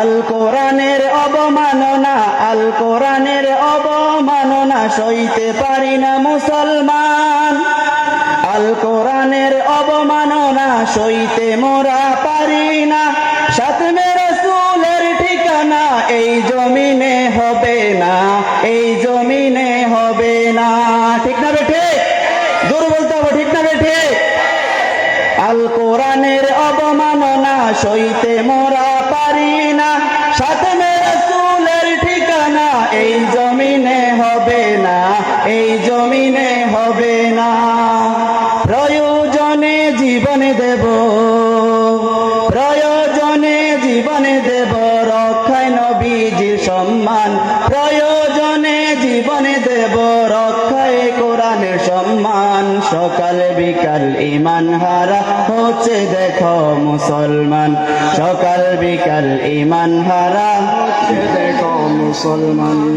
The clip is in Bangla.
আল কোরআনের অবমাননা, আল কোরআনের অবমাননা, সইতে পারি না মুসলমান। আল কোরআনের অবমাননা, সইতে মোরা পারি না। সাতমে রসুলের ঠিকানা, এই জমিনে হবে না, এই জমিনে হবে না। ঠিক না বেঠে জোর বলতে হবে, ঠিক না বেঠে আল কোরআনের অবমাননা, সইতে মোরা পারি জমিনে হবে না, এই জমিনে হবে না। প্রয়োজনে জীবনে দেব, প্রয়োজনে জীবনে দেব, রক্ষায় নবীজির সম্মান। প্রয়োজনে জীবনে দেব, রক্ষায় কোরআনের সম্মান। সকাল বিকাল ইমান হারা হচ্ছে দেখো মুসলমান। সকাল বিকাল ইমান হারা দেখো মুসলমান।